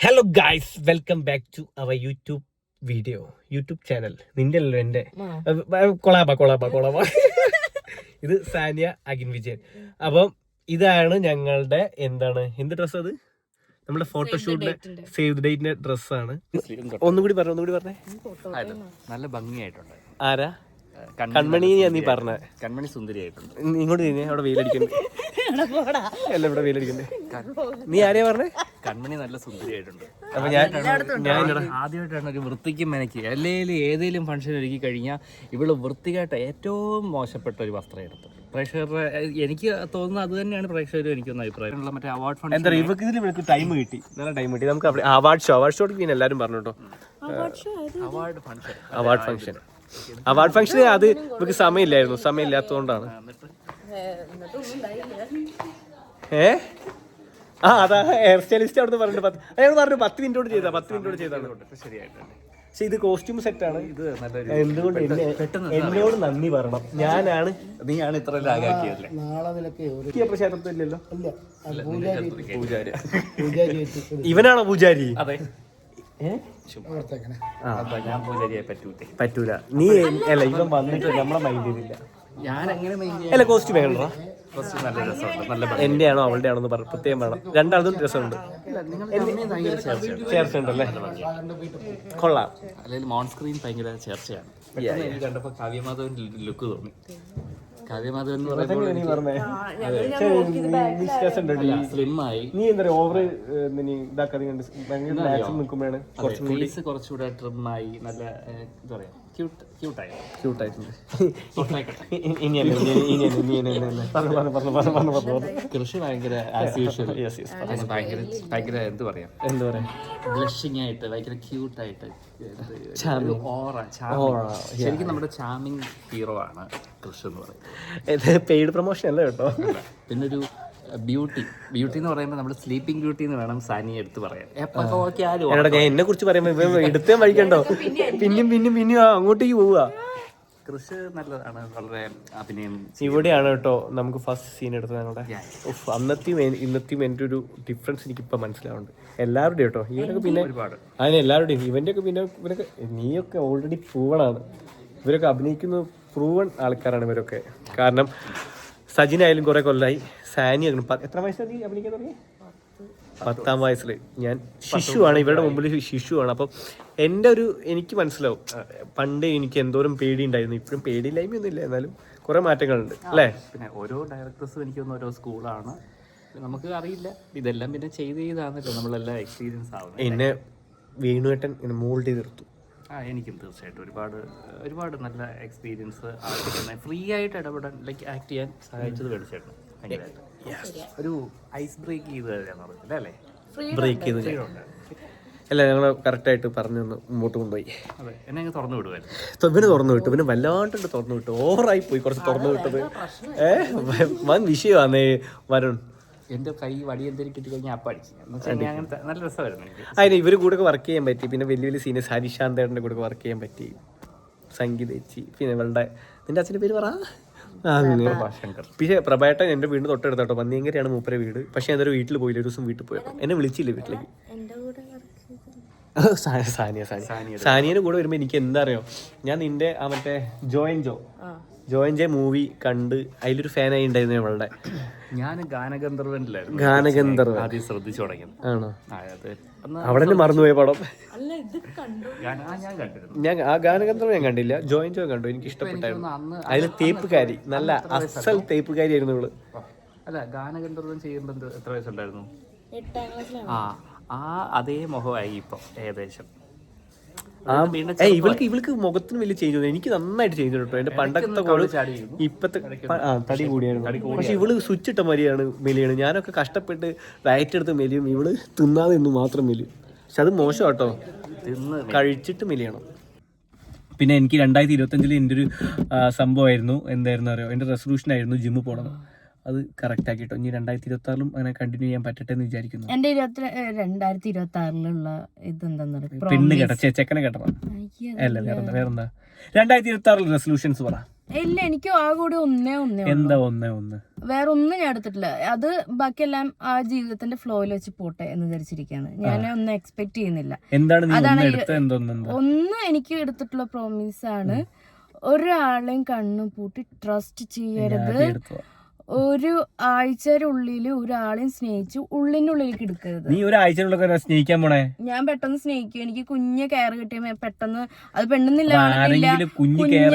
Hello guys welcome back to our YouTube video YouTube channel നിന്റെ അല്ലല്ലോ എന്റെ കൊളാബ കൊളാബ കൊളാബ. ഇത് സാനിയ അഗിൻ വിജയൻ. അപ്പം ഇതാണ് ഞങ്ങളുടെ എന്താണ്? എന്ത് ഡ്രസ് അത്? നമ്മുടെ ഫോട്ടോഷൂട്ടിലെ സേവ് ദ ഡേറ്റിന്റെ ഡ്രസ്സാണ് ഒന്നുകൂടി പറഞ്ഞു ഒന്നുകൂടി പറഞ്ഞേ. നല്ല ഭംഗിയായിട്ടുണ്ട്. ആരാ? കൺമണി നീ പറഞ്ഞ. കൺമണി സുന്ദരിയായിട്ടുണ്ട്. ഇങ്ങോട്ട് നീ അവിടെ വെയിലടിക്കണ്ടേ അല്ല ഇവിടെ വെയിലടിക്കണ്ടേ നീ ആരെയാ പറഞ്ഞേ? കൺമണി നല്ല സുന്ദരിയായിട്ടുണ്ട്. അപ്പൊ ഞാൻ ഞാൻ ആദ്യമായിട്ടാണ് ഒരു വൃത്തിക്ക് മെനക്ക്. അല്ലെങ്കിൽ ഏതെങ്കിലും ഫംഗ്ഷൻ ഒരുക്കി കഴിഞ്ഞാൽ ഇവൾ വൃത്തിയായിട്ട് ഏറ്റവും മോശപ്പെട്ട ഒരു വസ്ത്രം എടുത്തു. പ്രേക്ഷകരുടെ എനിക്ക് തോന്നുന്നത് അത് തന്നെയാണ് പ്രേക്ഷകരും എനിക്കൊന്ന് അഭിപ്രായം മറ്റേ അവാർഡ് ഫണ്ട് എന്താ പറയുക ഇവർക്ക് ഇതിൽ ഇവർക്ക് ടൈം കിട്ടി. നല്ല ടൈം കിട്ടി. നമുക്ക് അവിടെ അവാർഡ് ഷോ അവാർഡ് ഷോ പിന്നെ എല്ലാവരും പറഞ്ഞു കേട്ടോ award function award function award ഫംഗ്ഷന് അത് നമുക്ക് സമയമില്ലായിരുന്നു. സമയമില്ലാത്തതുകൊണ്ടാണ്. ഏ? ആ അതാ ഹെയർ സ്റ്റൈലിസ്റ്റ് അവിടെ പറഞ്ഞിട്ട് പത്ത് അയാൾ പറഞ്ഞു പത്ത് മിനിറ്റോട് ചെയ്താ പത്ത് മിനിറ്റോട് ചെയ്താണ്. ശരിയായിട്ടുണ്ട് പക്ഷെ ഇത് കോസ്റ്റ്യൂം സെറ്റ് ആണ്. ഇത് നല്ല എന്തുകൊണ്ട് എന്നെ എന്നോട് നന്ദി പറയണം. ഞാനാണ് നീയാണ് ഇത്ര ക്ഷേത്രത്തില്ലല്ലോ പൂജാരി ഇവനാണോ പൂജാരി? അതെ. ഏ? പറ്റൂല. നീ അല്ല ഇവൻ വന്നിട്ട് നമ്മളെ മൈൻഡ് ചെയ്തില്ല ഞാൻ എങ്ങനെ മെയിൻ അല്ല കോസ്റ്റ്യൂം വേണ്ട നല്ല രസമുണ്ട് നല്ല എന്റെ ആണോ അവളുടെ ആണോ എന്ന് പറഞ്ഞു പ്രത്യേകം വേണം. രണ്ടാളും രസമുണ്ട്. ചേർച്ചയുണ്ടല്ലേ? കൊള്ളാം. അല്ലെങ്കിൽ മോൺ സ്ക്രീൻ ഭയങ്കര ചേർച്ചയാണ്. കണ്ടപ്പോ കാവ്യമാധവന്റെ ലുക്ക് തോന്നി. കാവ്യമാധവൻ എന്ന് പറയുമ്പോൾ നീ പറഞ്ഞേ. നീ രസമുണ്ട് നീ സ്ലിം ആയി നീ എന്താ ഓവർ നീ ഇതാക്കാതെ കണ്ട് ഭയങ്കര നിൽക്കുമ്പോഴാണ് കുറച്ചും കൂടി ഫേസ് കുറച്ചുകൂടെ ട്രിം ആയി നല്ല എന്താ പറയാ കൃഷി ഭയങ്കര ഭയങ്കര എന്ത് പറയാ? എന്താ പറയാ? ബ്ലഷിംഗ് ആയിട്ട് ഭയങ്കര ക്യൂട്ടായിട്ട് ശരിക്കും നമ്മുടെ ചാമിങ് ഹീറോ ആണ് കൃഷി എന്ന് പറയുന്നത്. പെയ്ഡ് പ്രൊമോഷൻ അല്ല കേട്ടോ? പിന്നൊരു ബ്യൂട്ടി ബ്യൂട്ടി എന്ന് പറയുമ്പോൾ നമ്മൾ സ്ലീപ്പിംഗ് ബ്യൂട്ടി എന്ന് വേണം സാനി എടുത്ത് പറയാൻ. എടാ ഞാൻ എന്നെ കുറിച്ച് പറയുമ്പോ എടുത്തേ വഴിക്കണ്ടോ പിന്നെയും പിന്നെയും പിന്നെയും ആ അങ്ങോട്ടേക്ക് പോവുക. കൃഷി നല്ലതാണ് വളരെ അഭിനയം ഇവിടെയാണ് കേട്ടോ നമുക്ക് ഫസ്റ്റ് സീൻ എടുത്തത് ഞങ്ങളുടെ. ഉഫ്, അന്നത്തെയും ഇന്നത്തെയും എന്റെ ഒരു ഡിഫറൻസ് എനിക്ക് ഇപ്പൊ മനസ്സിലാവുന്നുണ്ട്. എല്ലാവരുടെയും കേട്ടോ ഇവരൊക്കെ പിന്നെ അതിന് എല്ലാവരുടെയും ഇവന്റെ ഒക്കെ പിന്നെ ഇവരൊക്കെ നീയൊക്കെ ഓൾറെഡി പ്രൂവണാണ് ഇവരൊക്കെ അഭിനയിക്കുന്ന പ്രൂവൺ ആൾക്കാരാണ് ഇവരൊക്കെ. കാരണം സജിനായാലും കുറെ കൊല്ലായി. സാനി പ- എത്ര വയസ്സാണ് നീ അഭിനയിക്കാൻ തുടങ്ങി പത്താം. വയസ്സിൽ ഞാൻ ശിശുവാണ്. ഇവരുടെ മുമ്പിൽ ശിശുവാണ്. അപ്പം എന്റെ ഒരു എനിക്ക് മനസ്സിലാവും. പണ്ട് എനിക്ക് എന്തോരം പേടി ഉണ്ടായിരുന്നു ഇപ്പോഴും പേടിയില്ലായ്മയൊന്നും ഇല്ല എന്നാലും കുറെ മാറ്റങ്ങളുണ്ട്. അല്ലേ? പിന്നെ ഓരോ ഡയറക്ടേഴ്സും എനിക്ക് തോന്നുന്നു ഓരോ സ്കൂളാണ്. നമുക്ക് അറിയില്ല. ഇതെല്ലാം പിന്നെ ചെയ്ത് ചെയ്താണല്ലോ നമ്മളെല്ലാം എക്സ്പീരിയൻസ് ആവുന്നത്. എന്നെ വേണുവേട്ടൻ മോൾഡ് ചെയ്ത് തീർത്തു ആ എനിക്കും തീർച്ചയായിട്ടും ഒരുപാട് ഒരുപാട് നല്ല എക്സ്പീരിയൻസ് ഫ്രീ ആയിട്ട് ഇടപെടാൻ ലൈക്ക് ആക്ട് ചെയ്യാൻ സഹായിച്ചത് ഭയങ്കരമായിട്ട് ഒരു ഐസ് ബ്രേക്ക് ചെയ്ത് അല്ലേ? ബ്രേക്ക് ചെയ്ത്. അല്ല ഞങ്ങൾ കറക്റ്റായിട്ട് പറഞ്ഞു തന്നു മുമ്പോട്ട് കൊണ്ടുപോയി. അതെ എന്നെ തുറന്നു വിടുമായിരുന്നു ഇവന് തുറന്നു വിട്ടു പിന്നെ വല്ലാണ്ട് തുറന്നു വിട്ടു. ഓവറായി പോയി കുറച്ച് തുറന്നു വിട്ടത്. ഏ വൻ വിഷയമാണേ വരുൺ. എന്റെ കൈ വടി എന്തെങ്കിലും കിട്ടി കഴിഞ്ഞാൽ അപ്പം അടിച്ചു. നല്ല രസമായിരുന്നു അതിന് ഇവർ കൂടെ വർക്ക് ചെയ്യാൻ പറ്റി. പിന്നെ വലിയ വലിയ സീനിയർ ഹരിശാന്തേട്ടന്റെ കൂടെ വർക്ക് ചെയ്യാൻ പറ്റി. സംഗീതേച്ചി പിന്നെ ഇവളുടെ നിന്റെ അച്ഛന്റെ പേര് പറ. പക്ഷേ പ്രഭേട്ടൻ എന്റെ വീട് തൊട്ടടുത്തോട്ടോ. പന്നിയങ്കരയാണ് മൂപ്പരെ വീട്. പക്ഷേ ഞാനൊരു വീട്ടിൽ പോയില്ല. ഒരു ദിവസം വീട്ടിൽ പോയപ്പോൾ എന്നെ വിളിച്ചില്ല വീട്ടിലേക്ക്? സാനിയ സാനിയ. സാനിയന് കൂടെ വരുമ്പോൾ എനിക്ക് എന്താ അറിയോ? ഞാൻ നിന്റെ ആ മറ്റേ ജോയിൻ ജോ. ജോയിൻ ജെ മൂവി കണ്ട് അതിലൊരു ഫാനായി ഉണ്ടായിരുന്നു അവളുടെ ഞാൻ ഗാനഗന്ധർവനിലായിരുന്നു. ഗാനഗന്ധർവൻ. ആദ്യം ശ്രദ്ധിച്ചു തുടങ്ങിയത്. ആണോ? ആ, അത് അന്ന് അവിടെ തന്നെ മറന്നുപോയ പടം. ഗാന- ആ, ഞാൻ കണ്ടിരുന്നു. ഞാൻ ആ ഗാനഗന്ധർവൻ ഞാൻ കണ്ടില്ല. ജോയിൻ ജോ കണ്ടു. എനിക്ക് ഇഷ്ടപ്പെട്ടായിരുന്നു. അന്ന് അതിൽ തേപ്പുകാരി നല്ല അസൽ തേപ്പുകാരി ആയിരുന്നു ഇവൾ. അല്ല ഗാനഗന്ധർവൻ ചെയ്യുമ്പോൾ എന്ത് എത്ര വയസ്സുണ്ടായിരുന്നു ആ ആ അതേ മുഖമായി ഇപ്പൊ ഏകദേശം. ആ ഏ ഇവൾക്ക് ഇവൾക്ക് മുഖത്തിന് വലിയ ചേഞ്ച് തോന്നി എനിക്ക് നന്നായിട്ട് ചേഞ്ച് കേട്ടോ. എന്റെ പണ്ടത്തെ കോൾ ചാടിയിരുന്നു ഇപ്പത്തെ ആ തടി കൂടിയാണ് പക്ഷെ ഇവൾ സ്വിച്ച് ഇട്ട മരിയാണ് മെലിയാണ്. ഞാനൊക്കെ കഷ്ടപ്പെട്ട് ഡയറ്റ് എടുത്ത് മെലിയും. ഇവൾ തിന്നാതെ ഇന്ന് മാത്രം മെലിയും. പക്ഷെ അത് മോശം കേട്ടോ. തിന്ന് കഴിച്ചിട്ട് മെലിയണം. പിന്നെ എനിക്ക് രണ്ടായിരത്തി ഇരുപത്തഞ്ചിൽ എന്റെ ഒരു സംഭവമായിരുന്നു. എന്തായിരുന്നു അറിയോ? എന്റെ റെസൊല്യൂഷൻ ആയിരുന്നു ജിമ്മ് പോകണം അത് കറക്റ്റ് ആക്കിട്ടോ ഇനി രണ്ടായിരത്തി ഇരുപത്തി ആറിലും അങ്ങനെ കണ്ടിന്യൂ ചെയ്യാൻ പറ്റട്ടെ എന്ന് വിചാരിക്കുന്നു. എന്റെ ഇരുപത്തി രണ്ടായിരത്തി ഇരുപത്തി ആറിലുള്ള ഇതെന്താ പെണ്ണ് കേട്ടോ ചെക്കനെ കേട്ടോ അല്ല വേറെന്താ വേറെന്താ രണ്ടായിരത്തി ഇരുപത്തി ആറിൽ റെസൊല്യൂഷൻസ് പറ. ഇല്ല എനിക്ക് ആ കൂടി ഒന്നേ ഒന്നേ എന്താ ഒന്നേ ഒന്ന്? വേറെ ഒന്നും ഞാൻ എടുത്തിട്ടില്ല. അത് ബാക്കിയെല്ലാം ആ ജീവിതത്തിന്റെ ഫ്ലോയിൽ വെച്ച് പോട്ടെ എന്ന് വിചാരിച്ചിരിക്കുകയാണ് ഞാൻ ഒന്നും എക്സ്പെക്ട് ചെയ്യുന്നില്ല. അതാണ് ഒന്ന് എനിക്ക് എടുത്തിട്ടുള്ള പ്രോമിസ് ആണ്. ഒരാളെയും കണ്ണു പൂട്ടി ട്രസ്റ്റ് ചെയ്യരുത്. ഒരു ആഴ്ചയുടെ ഉള്ളിൽ ഒരാളെയും സ്നേഹിച്ച് ഉള്ളിന്റെ ഉള്ളിലേക്ക് എടുക്കരുത്. നീ ഒരാഴ്ചയിലുള്ള സ്നേഹിക്കാൻ പോണേ? ഞാൻ പെട്ടെന്ന് സ്നേഹിക്കും. എനിക്ക് കുഞ്ഞ് കയറ് കിട്ടിയ പെട്ടെന്ന് അത് പെണ്ണെന്നില്ല കുഞ്ഞ് കെയർ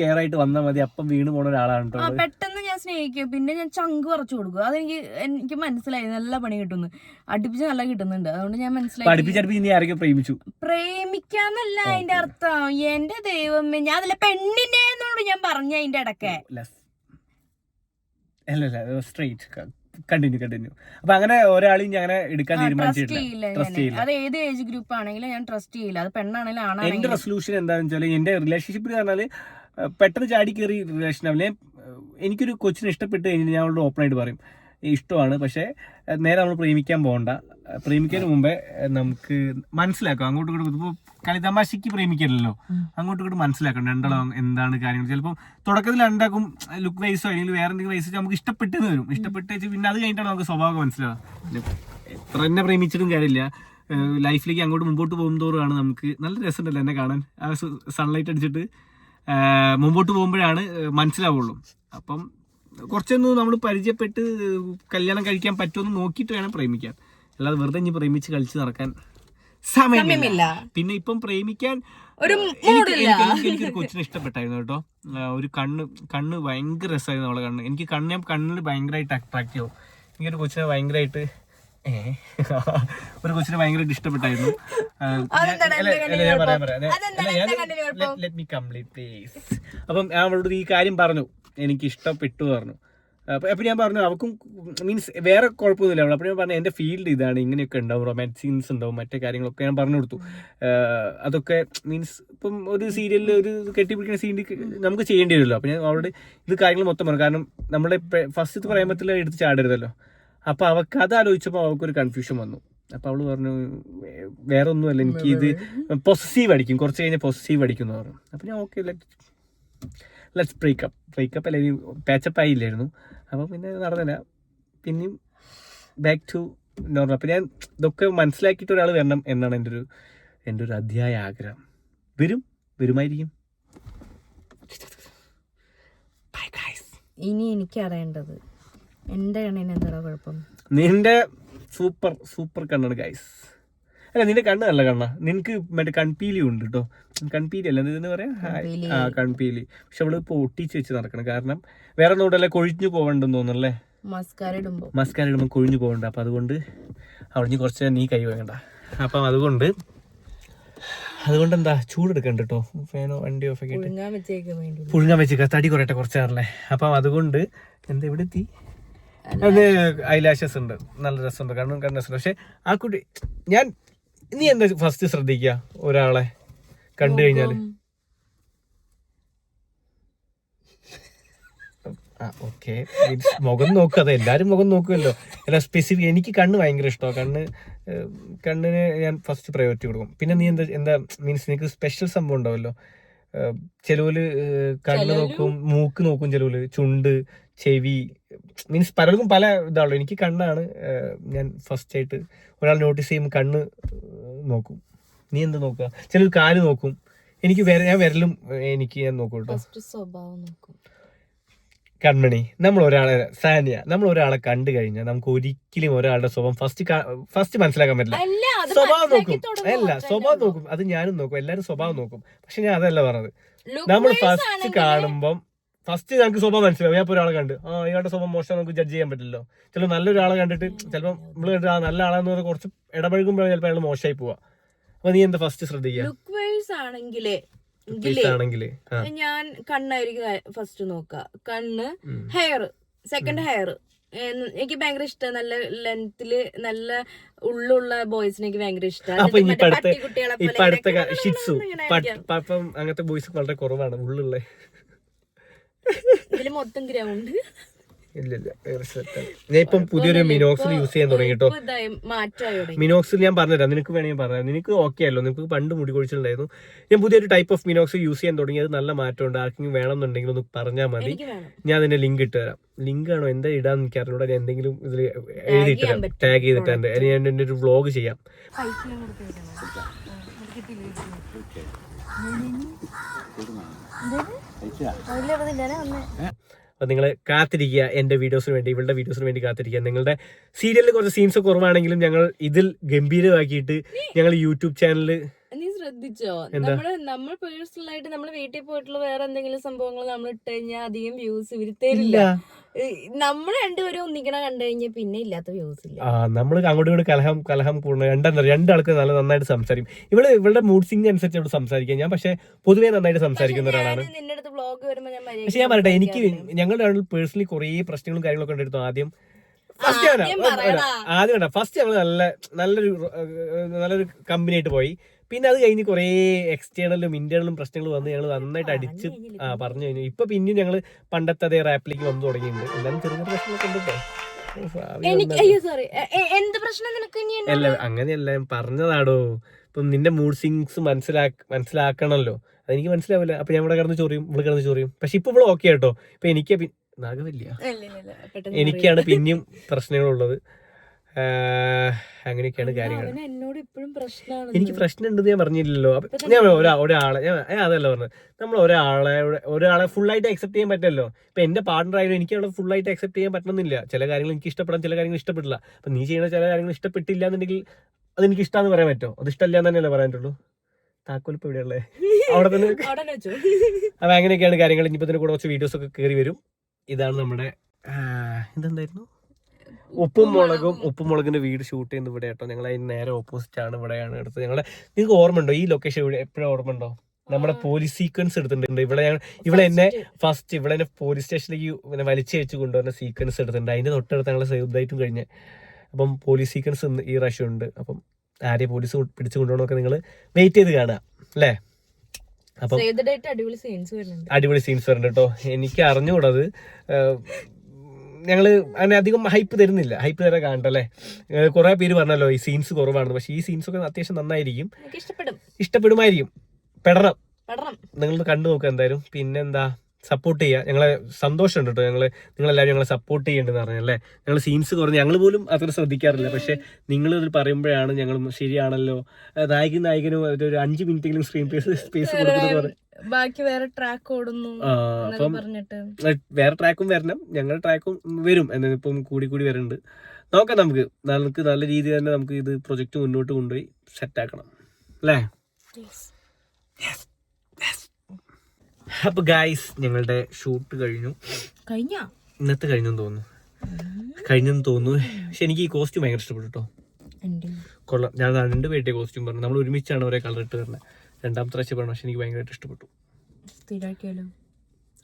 കെയർ ആയിട്ട് വന്നാൽ മതി. അപ്പം വീണ് പോണ ഒരാളാണ് പെട്ടെന്ന് ഞാൻ സ്നേഹിക്കും. പിന്നെ ഞാൻ ചങ്ക് പറിച്ചു കൊടുക്കും. അതെനിക്ക് എനിക്ക് മനസ്സിലായി. നല്ല പണി കിട്ടുന്നു. അടുപ്പിച്ച് നല്ല കിട്ടുന്നുണ്ട്. അതുകൊണ്ട് ഞാൻ മനസ്സിലായി പ്രേമിച്ചു? പ്രേമിക്കാന്നല്ല അതിന്റെ അർത്ഥം. എന്റെ ദൈവമേ ഞാൻ അതിലെ പെണ്ണിനെ എന്നോട് ഞാൻ പറഞ്ഞു അതിന്റെ ഇടക്കെ ലെസ് അല്ല അല്ല സ്ട്രേറ്റ് കണ്ടിന്യൂ കണ്ടിന്യൂ അപ്പൊ അങ്ങനെ ഒരാളെയും ഞാൻ അങ്ങനെ എടുക്കാൻ തീരുമാനിച്ചിട്ടില്ല. ട്രസ്റ്റ് ചെയ്യില്ല അത് ഏത് ഏജ് ഗ്രൂപ്പ് ആണെങ്കിലും ഞാൻ ട്രസ്റ്റ് ചെയ്യില്ല. അത് പെണ്ണാണെങ്കിലും എന്റെ ആണാണെങ്കിലും റെസൊല്യൂഷൻ എന്താണെന്ന് വെച്ചാൽ എന്റെ റിലേഷൻഷിപ്പിൽ പറഞ്ഞാൽ പെട്ടെന്ന് ചാടി കയറി റിലേഷൻ ആവില്ല എനിക്കൊരു കൊച്ചിനെ ഇഷ്ടപ്പെട്ട് കഴിഞ്ഞാൽ ഞാൻ അവളോട് ഓപ്പൺ ആയിട്ട് പറയും. ഇഷ്ടമാണ്. പക്ഷേ നേരെ നമ്മൾ പ്രേമിക്കാൻ പോകണ്ട പ്രേമിക്കുന്നതിന് മുമ്പേ നമുക്ക് മനസ്സിലാക്കാം. അങ്ങോട്ടും ഇങ്ങോട്ടും ഇപ്പോൾ കളി തമാശയ്ക്ക് പ്രേമിക്കില്ലല്ലോ അങ്ങോട്ടും ഇങ്ങോട്ടും മനസ്സിലാക്കണം. രണ്ടാളും എന്താണ് കാര്യങ്ങൾ. ചിലപ്പോൾ തുടക്കത്തിൽ രണ്ടാക്കും ലുക്ക് വൈസോ അല്ലെങ്കിൽ വേറെ എന്തെങ്കിലും വൈസോ നമുക്ക് ഇഷ്ടപ്പെട്ടെന്ന് വരും. ഇഷ്ടപ്പെട്ട് വെച്ച് പിന്നെ അത് കഴിഞ്ഞിട്ടാണ് നമുക്ക് സ്വഭാവം മനസ്സിലാവുക. എത്ര തന്നെ പ്രേമിച്ചിട്ടും കാര്യമില്ല. ലൈഫിലേക്ക് അങ്ങോട്ട് മുമ്പോട്ട് പോകുന്നതോറുമാണ് നമുക്ക് നല്ല രസമുണ്ടല്ലോ എന്നെ കാണാൻ. ആ സൺലൈറ്റ് അടിച്ചിട്ട് മുമ്പോട്ട് പോകുമ്പോഴാണ് മനസ്സിലാവുള്ളൂ. അപ്പം കുറച്ചൊന്ന് നമ്മൾ പരിചയപ്പെട്ട് കല്യാണം കഴിക്കാൻ പറ്റുമെന്ന് നോക്കിയിട്ട് വേണം പ്രേമിക്കാൻ. അല്ലാതെ വെറുതെ ഇനി പ്രേമിച്ച് കളിച്ച് നടക്കാൻ സമയമില്ല. പിന്നെ ഇപ്പം പ്രേമിക്കാൻ ഒരു എനിക്ക് എനിക്ക് എനിക്ക് എനിക്കൊരു കൊച്ചിനെ ഇഷ്ടപ്പെട്ടായിരുന്നു കേട്ടോ. ഒരു കണ്ണ് കണ്ണ് ഭയങ്കര രസമായിരുന്നു അവളെ കണ്ണ്. എനിക്ക് കണ്ണ് ഞാൻ കണ്ണിൽ ഭയങ്കരമായിട്ട് അട്രാക്റ്റ് ആവും എനിക്കൊരു കൊച്ചിനെ ഭയങ്കരമായിട്ട് ഒരു കൊച്ചിനെ ഭയങ്കരമായിട്ട് ഇഷ്ടപ്പെട്ടായിരുന്നു. ഞാൻ- പറയാൻ പറയാം. അപ്പം ഞാൻ അവളോട് ഈ കാര്യം പറഞ്ഞു. എനിക്ക് ഇഷ്ടപ്പെട്ടു പറഞ്ഞു. അപ്പോൾ അപ്പൊ ഞാൻ പറഞ്ഞു അവക്കും മീൻസ് വേറെ കുഴപ്പമൊന്നുമില്ല. അവൾ അപ്പോൾ ഞാൻ പറഞ്ഞു എന്റെ ഫീൽഡ് ഇതാണ് ഇങ്ങനെയൊക്കെ ഉണ്ടാവും റൊമാൻസ് സീൻസ് ഉണ്ടാവും മറ്റേ കാര്യങ്ങളൊക്കെ ഞാൻ പറഞ്ഞു കൊടുത്തു. അതൊക്കെ മീൻസ് ഇപ്പം ഒരു സീരിയലിൽ ഒരു കെട്ടിപ്പിടിക്കുന്ന സീൻ നമുക്ക് ചെയ്യേണ്ടി വരുമല്ലോ. അപ്പം ഞാൻ അവളോട് ഇത് കാര്യങ്ങൾ മൊത്തം പറഞ്ഞു. കാരണം നമ്മളെ ഫസ്റ്റ് പറയുമ്പോൾ എടുത്ത് ചാടരുതല്ലോ. അപ്പോൾ അവൾക്ക് അത് ആലോചിച്ചപ്പോൾ അവൾക്കൊരു കൺഫ്യൂഷൻ വന്നു. അപ്പോൾ അവൾ പറഞ്ഞു "വേ- വേറെ ഒന്നുമല്ല എനിക്ക് ഇത് പൊസസീവ് അടിക്കും. കുറച്ച് കഴിഞ്ഞ് പൊസസീവ് അടിക്കും എന്ന് പറഞ്ഞു. അപ്പോൾ ഞാൻ ഓക്കെ ലെറ്റ്സ് ബ്രേക്കപ്പ് ബ്രേക്കപ്പ് അല്ലെങ്കിൽ പാച്ചപ്പ് ആയില്ലായിരുന്നു. അപ്പോൾ പിന്നെ നടന്നില്ല. പിന്നെയും ബാക്ക് ടു നോർമൽ അപ്പം ഞാൻ ഇതൊക്കെ മനസ്സിലാക്കിയിട്ട് ഒരാൾ വരണം എന്നാണ് എന്റെ ഒരു എന്റെ ഒരു അധ്യായ ആഗ്രഹം. വരും. വരുമായിരിക്കും. ഇനി എനിക്ക് അറിയേണ്ടത് എന്റെ കണ്ണിന് എന്താ കുഴപ്പം? നിന്റെ സൂപ്പർ സൂപ്പർ കണ്ണാണ് ഗൈസ് അല്ല നിന്റെ കണ്ണ് നല്ല കണ്ണാ. നിനക്ക് മറ്റേ കൺപീലി ഉണ്ട് കേട്ടോ കൺപീലി അല്ല എന്താ പറയാ? കൺപീലി. ആ കൺപീലി. പക്ഷെ അവൾ ഇപ്പൊ ഒട്ടിച്ച് വെച്ച് നടക്കണം. കാരണം വേറെ ഒന്നും കൊണ്ടല്ലേ കൊഴിഞ്ഞു പോകണ്ടെന്ന് തോന്നുന്നല്ലേ? മസ്കാര ഇടുമ്പോ. മസ്കാര ഇടുമ്പോൾ കൊഴിഞ്ഞു പോകണ്ട അപ്പം അതുകൊണ്ട് അവിടെ കുറച്ച് നീ കൈ വേണ്ട. അപ്പം അതുകൊണ്ട് അതുകൊണ്ട് എന്താ ചൂടെടുക്കണ്ട കേട്ടോ ഫാനോ വണ്ടി ഓഫ് ഇട്ട് പുഴുങ്ങാൻ വെച്ചേക്ക വേണ്ടി പുഴുങ്ങാൻ വെച്ചിക്ക തടി കുറയട്ടെ കുറച്ചാറല്ലേ അപ്പം അതുകൊണ്ട് എന്താ ഇവിടെ എത്തി? അത് ഐലാഷസ് ഉണ്ട്. നല്ല രസമുണ്ട്. കണ്ണും കണ്ണു രസമുണ്ട്. പക്ഷെ ആ കുട്ടി ഞാൻ നീ എന്താ ഫസ്റ്റ് ശ്രദ്ധിക്കുക ഒരാളെ കണ്ടു കഴിഞ്ഞാൽ? ഓക്കെ മുഖം നോക്കുക അത് എല്ലാരും മുഖം നോക്കുമല്ലോ അല്ല സ്പെസിഫിക് എനിക്ക് കണ്ണ് ഭയങ്കര ഇഷ്ടമാണ് കണ്ണ് കണ്ണിന് ഞാൻ ഫസ്റ്റ് പ്രയോറിറ്റി കൊടുക്കും. പിന്നെ നീ എന്താ എന്താ മീൻസ് നിനക്ക് സ്പെഷ്യൽ സംഭവം ഉണ്ടാവല്ലോ. ഏഹ്, ചിലവര് കണ്ണ് നോക്കും മൂക്ക് നോക്കും ചിലവര് ചുണ്ട് ചെവി മീൻസ് പലർക്കും പല ഇതാണല്ലോ. എനിക്ക് കണ്ണാണ് ഞാൻ ഫസ്റ്റ് ആയിട്ട് ഒരാൾ നോട്ടീസ് ചെയ്യുമ്പോൾ കണ്ണ് നോക്കും. നീ എന്ത് നോക്കുക? ചിലർ കാൽ നോക്കും. എനിക്ക് ഞാൻ വിരലും എനിക്ക് ഞാൻ നോക്കും കേട്ടോ. കൺമണി നമ്മൾ ഒരാളെ സാനിയ നമ്മൾ ഒരാളെ കണ്ടു കഴിഞ്ഞാൽ നമുക്ക് ഒരിക്കലും ഒരാളുടെ സ്വഭാവം ഫസ്റ്റ് ഫസ്റ്റ് മനസ്സിലാക്കാൻ പറ്റില്ല. സ്വഭാവം നോക്കും. അല്ല സ്വഭാവം. നോക്കും. അത് ഞാനും നോക്കും. എല്ലാരും സ്വഭാവം നോക്കും. പക്ഷെ ഞാൻ അതല്ല പറഞ്ഞത്. നമ്മൾ ഫസ്റ്റ് കാണുമ്പം ഫസ്റ്റ് ഞങ്ങൾക്ക് സ്വഭാവം മനസ്സിലാവും ഞാൻ ഇപ്പൊ ഒരാളെ കണ്ട്. ആ ഇയാളുടെ സ്വഭാവം മോശം നമുക്ക് ജഡ്ജ് ചെയ്യാൻ പറ്റില്ലല്ലോ. ചിലപ്പോൾ നല്ലൊരാളെ കണ്ടിട്ട് ചിലപ്പോൾ നമ്മൾ കണ്ടിട്ട് ആ നല്ല ആളാന്ന് പറഞ്ഞാൽ കുറച്ച് ഇടപഴകുമ്പോഴാണ് ചിലപ്പോൾ അയാൾ മോശമായി പോവാ അപ്പൊ നീ എന്താ ഫസ്റ്റ് ശ്രദ്ധിക്കുക ഞാൻ കണ്ണായിരിക്കും ഫസ്റ്റ് നോക്ക. കണ്ണ്. ഹെയർ സെക്കൻഡ് ഹെയർ എനിക്ക് ഭയങ്കര ഇഷ്ടം. നല്ല ലെങ്തിൽ നല്ല ഉള്ളുള്ള ബോയ്സിനെ എനിക്ക് ഭയങ്കര ഇഷ്ടം. കുട്ടികളെ അങ്ങനത്തെ ബോയ്സ് വളരെ കുറവാണ് ഉള്ളുള്ള. ഇതിൽ മൊത്തം ഗ്രൗണ്ട്. ഞാൻ ഇപ്പം പുതിയൊരു മിനോക്സിൽ യൂസ് ചെയ്യാൻ തുടങ്ങി കേട്ടോ മിനോക്സിൽ ഞാൻ പറഞ്ഞുതരാം നിനക്ക് വേണമെങ്കിൽ പറയാം നിനക്ക് ഓക്കെ അല്ലോ നിനക്ക് പണ്ട് മുടി കൊഴിച്ചിട്ടുണ്ടായിരുന്നു ഞാൻ പുതിയൊരു ടൈപ്പ് ഓഫ് മിനോക്സ് യൂസ് ചെയ്യാൻ തുടങ്ങി അത് നല്ല മാറ്റമുണ്ട്. ആർക്കെങ്കിലും വേണമെന്നുണ്ടെങ്കിൽ ഒന്ന് പറഞ്ഞാൽ മതി. ഞാൻ അതിന്റെ ലിങ്ക് ഇട്ട് തരാം. ലിങ്ക് ആണോ? എന്താ ഇടാന്ന് എനിക്ക് അറിഞ്ഞൂടാ. ഞാൻ എന്തെങ്കിലും ഇതിൽ എഴുതിയിട്ട് തരാം. ടാഗ് ചെയ്തിട്ട് എന്റെ ഞാൻ എന്റെ ഒരു വ്ളോഗ് ചെയ്യാം. അപ്പൊ നിങ്ങൾ കാത്തിരിക്കുക എന്റെ വീഡിയോസിന് വേണ്ടി ഇവളുടെ വീഡിയോസിന് വേണ്ടി കാത്തിരിക്കുക. നിങ്ങളുടെ സീരിയലിൽ കുറച്ച് സീൻസ് കുറവാണെങ്കിലും ഞങ്ങൾ ഇതിൽ ഗംഭീരമാക്കിയിട്ട് ഞങ്ങൾ യൂട്യൂബ് ചാനലിൽ നീ ശ്രദ്ധിച്ചോ? നമ്മൾ നമ്മൾ പേഴ്സണൽ ആയിട്ട് നമ്മൾ വീട്ടിൽ പോയിട്ടുള്ള വേറെ എന്തെങ്കിലും സംഭവങ്ങൾ നമ്മൾ ഇട്ട് കഴിഞ്ഞാൽ അധികം വ്യൂസ് ഇവർ തരില്ല. നമ്മൾ രണ്ടുപേരും ഒന്നിക്കണ കണ്ടു കഴിഞ്ഞാൽ പിന്നെ ഇല്ലാത്ത വ്യൂസ് ഇല്ല? നമ്മൾ അങ്ങോട്ടും ഇങ്ങോട്ട് കലഹം കലഹം കൂടുന്ന രണ്ടെന്താ രണ്ടാൾക്ക് നല്ല നന്നായിട്ട് സംസാരിക്കും. ഇവൾ ഇവളുടെ മൂഡ് സിംഗ് അനുസരിച്ച് ഇവിടെ സംസാരിക്കാം. ഞാൻ പക്ഷെ പൊതുവേ നന്നായിട്ട് സംസാരിക്കുന്ന ഒരാളാണ്. പക്ഷെ ഞാൻ പറയട്ടെ എനിക്ക്. ഞങ്ങളുടെ ആളിൽ പേഴ്സണലി കുറേ പ്രശ്നങ്ങളും കാര്യങ്ങളൊക്കെ ഉണ്ടായിരുന്നു ആദ്യം. ഫസ്റ്റ് ആദ്യം ഫസ്റ്റ് ഞങ്ങൾ നല്ല നല്ലൊരു നല്ലൊരു കമ്പനി ആയിട്ട് പോയി. പിന്നെ അത് കഴിഞ്ഞ് കുറേ എക്സ്റ്റേണലും ഇന്റേണലും പ്രശ്നങ്ങൾ വന്ന് ഞങ്ങൾ നന്നായിട്ട് അടിച്ച് ആ പറഞ്ഞു കഴിഞ്ഞു. ഇപ്പൊ പിന്നെയും ഞങ്ങൾ പണ്ടത്തെ അതേ റാപ്പിലേക്ക് വന്നു തുടങ്ങിയിട്ടുണ്ട്. എല്ലാരും ചെറിയ പ്രശ്നങ്ങളൊക്കെ ഉണ്ട് അല്ല അങ്ങനെയല്ല പറഞ്ഞതാടോ. ഇപ്പം നിന്റെ മൂഡ് സിങ്സ് മനസ്സിലാക്കണല്ലോ. മനസ്സിലാക്കണമല്ലോ അതെനിക്ക് മനസ്സിലാവില്ല. അപ്പൊ ഞാൻ ഇവിടെ കിടന്ന് ചോറിയും ഇവിടെ കിടന്ന് ചോറിയും. പക്ഷെ ഇപ്പൊ ഇവിടെ ഓക്കെ കേട്ടോ ഇപ്പൊ എനിക്ക് നാഗവല്യ എനിക്കാണ് പിന്നെയും പ്രശ്നങ്ങളുള്ളത്. അങ്ങനെയൊക്കെയാണ്. കാര്യങ്ങൾ. എനിക്ക് പ്രശ്നം ഉണ്ടെന്ന് ഞാൻ പറഞ്ഞില്ലല്ലോ. ഞാൻ ഒരാ ഒരാളെ ഞാൻ അതല്ല പറഞ്ഞത്. നമ്മൾ ഒരാളെ ഒരാളെ ഫുൾ ആയിട്ട് അക്സെപ്റ്റ് ചെയ്യാൻ പറ്റല്ലോ ഇപ്പൊ എന്റെ പാർട്ണർ ആയാലും എനിക്ക് അവിടെ ഫുൾ ആയിട്ട് അക്സെപ്റ്റ് ചെയ്യാൻ പറ്റണമെന്നില്ല. ചില കാര്യങ്ങൾ എനിക്ക് ഇഷ്ടപ്പെടാം ചില കാര്യങ്ങൾ ഇഷ്ടപ്പെടില്ല. അപ്പൊ നീ ചെയ്യുന്ന ചില കാര്യങ്ങൾ ഇഷ്ടപ്പെട്ടില്ല എന്നുണ്ടെങ്കിൽ അത് എനിക്ക് ഇഷ്ടമാന്ന് പറയാൻ പറ്റുമോ? അത് ഇഷ്ടമല്ല എന്ന് തന്നെയല്ലേ പറയാനുള്ളൂ? താക്കോലിപ്പ് എവിടെയുള്ളത് അവിടെ തന്നെ അപ്പൊ അങ്ങനെയൊക്കെയാണ് കാര്യങ്ങൾ. ഇനിയിപ്പോ ഇതിന് കൂടെ കുറച്ച് വീഡിയോസ് ഒക്കെ കയറി വരും. ഇതാണ് നമ്മുടെ ഇതെന്തായിരുന്നു? ഉപ്പും മുളകും ഉപ്പും മുളകിന്റെ വീട് ഷൂട്ട് ചെയ്യുന്നത് ഇവിടെ കേട്ടോ. ഞങ്ങൾ അതിന് നേരെ ഓപ്പോസിറ്റ് ആണ് ഇവിടെയാണ് എടുത്തത്. ഞങ്ങളെ നിങ്ങൾക്ക് ഓർമ്മ ഉണ്ടോ ഈ ലൊക്കേഷൻ ഇവിടെ എപ്പോഴും ഓർമ്മ ഉണ്ടോ നമ്മുടെ പോലീസ് സീക്വൻസ് എടുത്തിട്ടുണ്ട്. ഇവിടെ ഞാൻ ഇവിടെ എന്നെ ഫസ്റ്റ് ഇവിടെ എന്നെ പോലീസ് സ്റ്റേഷനിലേക്ക് പിന്നെ വലിച്ചയച്ച് കൊണ്ടുവരുന്ന സീക്വൻസ് എടുത്തിട്ടുണ്ട്. അതിന്റെ തൊട്ടടുത്ത് ഞങ്ങൾ സേവ് ഡേറ്റും കഴിഞ്ഞ്. അപ്പം പോലീസ് സീക്വൻസ് ഈ പ്രാവശ്യം ഉണ്ട്. അപ്പം ആരെയും പോലീസ് പിടിച്ചു കൊണ്ടുപോകണമൊക്കെ നിങ്ങൾ വെയിറ്റ് ചെയ്ത് കാണുക. അല്ലേ? അപ്പം അടിപൊളി സീൻസ് വരുന്നുണ്ട്? കേട്ടോ. എനിക്ക് അറിഞ്ഞുകൂടത് ഞങ്ങൾ അങ്ങനെ അധികം ഹൈപ്പ് തരുന്നില്ല. ഹൈപ്പ് തരാൻ കാണണ്ടല്ലേ കുറെ പേര് പറഞ്ഞല്ലോ ഈ സീൻസ് കുറവാണെന്ന്. പക്ഷെ ഈ സീൻസ് ഒക്കെ അത്യാവശ്യം നന്നായിരിക്കും. ഇഷ്ടപ്പെടും ഇഷ്ടപ്പെടുമായിരിക്കും. പെടണം. പെടണം. നിങ്ങൾ കണ്ടു നോക്കുക എന്തായാലും. പിന്നെന്താ? സപ്പോർട്ട് ചെയ്യുക ഞങ്ങളെ സന്തോഷമുണ്ട് കേട്ടോ ഞങ്ങൾ നിങ്ങളെല്ലാവരും ഞങ്ങളെ സപ്പോർട്ട് ചെയ്യേണ്ടതെന്ന് പറഞ്ഞല്ലേ ഞങ്ങൾ സീൻസ് കുറഞ്ഞ് ഞങ്ങൾ പോലും അത്ര ശ്രദ്ധിക്കാറില്ല. പക്ഷേ നിങ്ങളിത് പറയുമ്പോഴാണ് ഞങ്ങൾ ശരിയാണല്ലോ. നായകൻ നായകനും ഒരു അഞ്ച് മിനിറ്റെങ്കിലും സ്ക്രീൻ സ്പേസ് സ്പേസ് കൊടുക്കുന്നത് ബാക്കി വേറെ ട്രാക്ക് ഓടുന്നു അപ്പം വേറെ ട്രാക്കും വരണം. ഞങ്ങളുടെ ട്രാക്കും വരും. എന്നിപ്പം കൂടി കൂടി വരുന്നുണ്ട് നോക്കാം നമുക്ക്. നമുക്ക് നല്ല രീതിയിൽ തന്നെ നമുക്ക് ഇത് പ്രൊജക്റ്റ് മുന്നോട്ട് കൊണ്ടുപോയി സെറ്റ് ആക്കണം. അല്ലേ? അപ്പൊ ഗായ്സ് ഞങ്ങളുടെ ഷൂട്ട് കഴിഞ്ഞു. കഴിഞ്ഞ? ഇന്നത്തെ കഴിഞ്ഞെന്ന് തോന്നുന്നു. കഴിഞ്ഞെന്ന് തോന്നുന്നു. പക്ഷെ എനിക്ക് ഈ കോസ്റ്റ്യൂം ഭയങ്കര ഇഷ്ടപ്പെട്ടു കേട്ടോ കൊള്ളാം. ഞാൻ രണ്ട് പേരുടെ കോസ്റ്റ്യൂം പറഞ്ഞു നമ്മൾ ഒരുമിച്ചാണ് ഒരേ കളർ ഇട്ട് തരുന്നത് രണ്ടാമത്തെ പ്രാവശ്യം പറഞ്ഞു പക്ഷെ എനിക്ക് ഭയങ്കരമായിട്ട് ഇഷ്ടപ്പെട്ടു.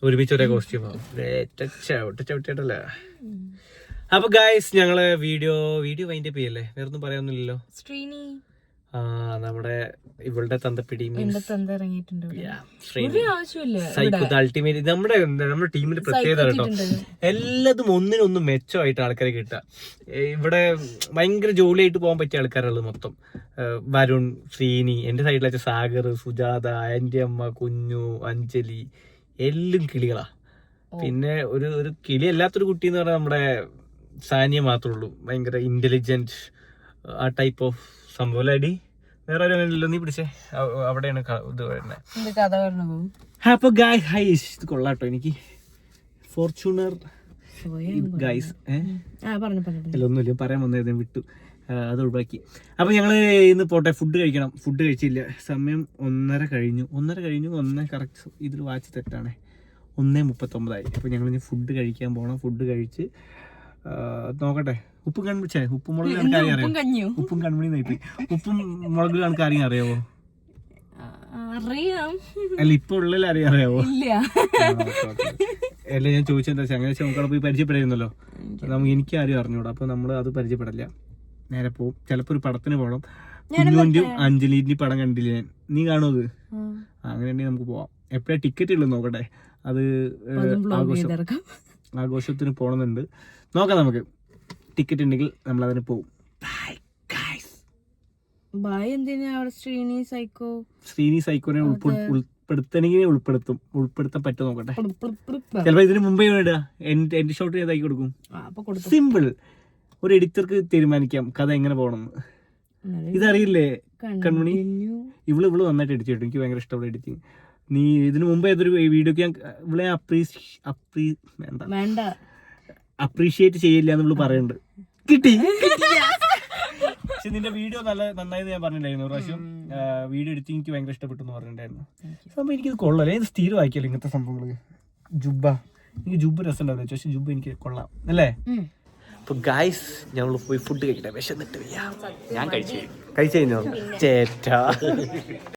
ഒരുമിച്ച് ഒരേ കോസ്റ്റ്യൂം അപ്പൊ ഗായ്സ് ഞങ്ങൾ വീഡിയോ വീഡിയോ വൈൻഡപ്പ് ചെയ്യല്ലേ? വേറൊന്നും പറയാനൊന്നുമില്ലല്ലോ. ശ്രീനി. നമ്മുടെ ഇവളുടെ തന്തപ്പിടി അൾട്ടിമേറ്റ് നമ്മുടെ നമ്മുടെ ടീമിന്റെ പ്രത്യേകത കേട്ടോ. എല്ലാതും ഒന്നിനൊന്നും മെച്ചമായിട്ട് ആൾക്കാരെ കിട്ടുക. ഇവിടെ ഭയങ്കര ജോലിയായിട്ട് പോകാൻ പറ്റിയ ആൾക്കാരുള്ളത് മൊത്തം. വരുൺ ശ്രീനി എന്റെ സൈഡിൽ വെച്ച സാഗർ സുജാത എന്റെ അമ്മ കുഞ്ഞു അഞ്ജലി എല്ലാം കിളികളാ. പിന്നെ ഒരു ഒരു കിളി അല്ലാത്തൊരു കുട്ടി എന്ന് പറഞ്ഞാൽ നമ്മുടെ സാനിയ മാത്രമേ ഉള്ളൂ. ഭയങ്കര ഇന്റലിജന്റ് ആ ടൈപ്പ് ഓഫ് സംഭവം അടി വേറെ ആരും നീ പിടിച്ചേ. അവ- അവിടെയാണ് ഇത് വരുന്നത് കഥ വരണോ അപ്പൊ ഗായ് ഹൈ ഇത് കൊള്ളാട്ടോ എനിക്ക്. ഫോർച്യൂണർ ഗൈസ് അല്ല ഒന്നുമില്ല പറയാൻ വന്നത് വിട്ടു. അത് ഒഴിവാക്കി. അപ്പൊ ഞങ്ങൾ ഇന്ന് പോട്ടെ ഫുഡ് കഴിക്കണം. ഫുഡ് കഴിച്ചില്ല. സമയം ഒന്നര കഴിഞ്ഞു. ഒന്നര കഴിഞ്ഞു ഒന്ന് കറക്റ്റ് ഇതിൽ വാച്ച് തെറ്റാണേ. ഒന്നേ മുപ്പത്തൊമ്പതായി. അപ്പൊ ഞങ്ങൾ ഇനി ഫുഡ് കഴിക്കാൻ പോണം. ഫുഡ് കഴിച്ച് നോക്കട്ടെ. ഉപ്പും കൺമിച്ചേ ഉപ്പും മുളക് കണക്ക് അറിയാമോ ഉപ്പും കൺമണി നയിപ്പോയി ഉപ്പും മുളക് കണക്ക് ആരെയും അറിയാവോ? അറിയാം. അല്ല ഇപ്പൊ ഉള്ളിൽ അറിയാം അറിയാവോ? ഇല്ല. അല്ല ഞാൻ ചോദിച്ചെന്താ വെച്ചാൽ അങ്ങനെ നമുക്ക് പോയി പരിചയപ്പെടായിരുന്നല്ലോ നമുക്ക് എനിക്ക് ആരും അറിഞ്ഞൂടാ. അപ്പൊ നമ്മൾ അത് പരിചയപ്പെടില്ല. നേരെ പോവും. ചിലപ്പോ ഒരു പടത്തിന് പോകണം കുഞ്ഞുവിന്റെയും അഞ്ജലിന്റെയും പടം കണ്ടില്ല? ഞാൻ നീ കാണുമോ അത്? അങ്ങനെ അങ്ങനെയാണെങ്കിൽ നമുക്ക് പോവാം. എപ്പോഴാ ടിക്കറ്റ് ഉള്ളു നോക്കട്ടെ? അത് ആഘോഷം. ആഘോഷത്തിന് പോകണമെന്നുണ്ട് നോക്കാം നമുക്ക്. ടിക്കറ്റ് ഉണ്ടെങ്കിൽ നമ്മൾ അതിന് പോകും ബൈ എന്തിനാ അവിടെ ശ്രീനി സൈക്കോ? ശ്രീനി സൈക്കോനെ ഉൾപ്പെടുത്തണെങ്കിൽ ഉൾപ്പെടുത്തും. ഉൾപ്പെടുത്താൻ പറ്റും നോക്കട്ടെ? ചിലപ്പോ ഇതിന് മുമ്പേ ഇടുക എന്റെ ഷോട്ട് ഏതാക്കി കൊടുക്കും? സിമ്പിൾ ഒരു എഡിറ്റർക്ക് തീരുമാനിക്കാം. കഥ എങ്ങനെ പോകണം ഇതറിയില്ലേ? കൺമണി ഇവൾ ഇവൾ നന്നായിട്ട് എഡിറ്റ് ചെയ്തു എനിക്ക് ഭയങ്കര ഇഷ്ടമുള്ള എഡിറ്റിങ് നീ ഇതിനു മുമ്പ് ഏതൊരു വീഡിയോക്ക് ഞാൻ ഇവളെ അപ്രീ വേണ്ട. അപ്രീഷിയേറ്റ് ചെയ്യില്ല എന്ന് ഇവൾ പറയുന്നുണ്ട് കിട്ടി. പക്ഷെ നിന്റെ വീഡിയോ നല്ല നന്നായി ഞാൻ പറഞ്ഞിട്ടുണ്ടായിരുന്നു പ്രാവശ്യം വീഡിയോ എടുത്ത് എനിക്ക് ഭയങ്കര ഇഷ്ടപ്പെട്ടു എന്ന് പറഞ്ഞിട്ടുണ്ടായിരുന്നു സംഭവം എനിക്കിത് കൊള്ളല്ലേ ഇത് സ്ഥിരമാക്കിയല്ലോ ഇങ്ങനത്തെ സംഭവങ്ങൾ ജുബ എനിക്ക് ജുബ് രസം ഉണ്ടാവില്ല പക്ഷെ ജുബ എനിക്ക് കൊള്ളാം. അല്ലേ? അപ്പൊ ഗായ്സ് ഞങ്ങൾ പോയി ഫുഡ് കഴിക്കട്ടെ. വിശന്നിട്ട് വയ്യ. ഞാൻ കഴിച്ചു. കഴിച്ചു കഴിഞ്ഞോ? ചേറ്റാ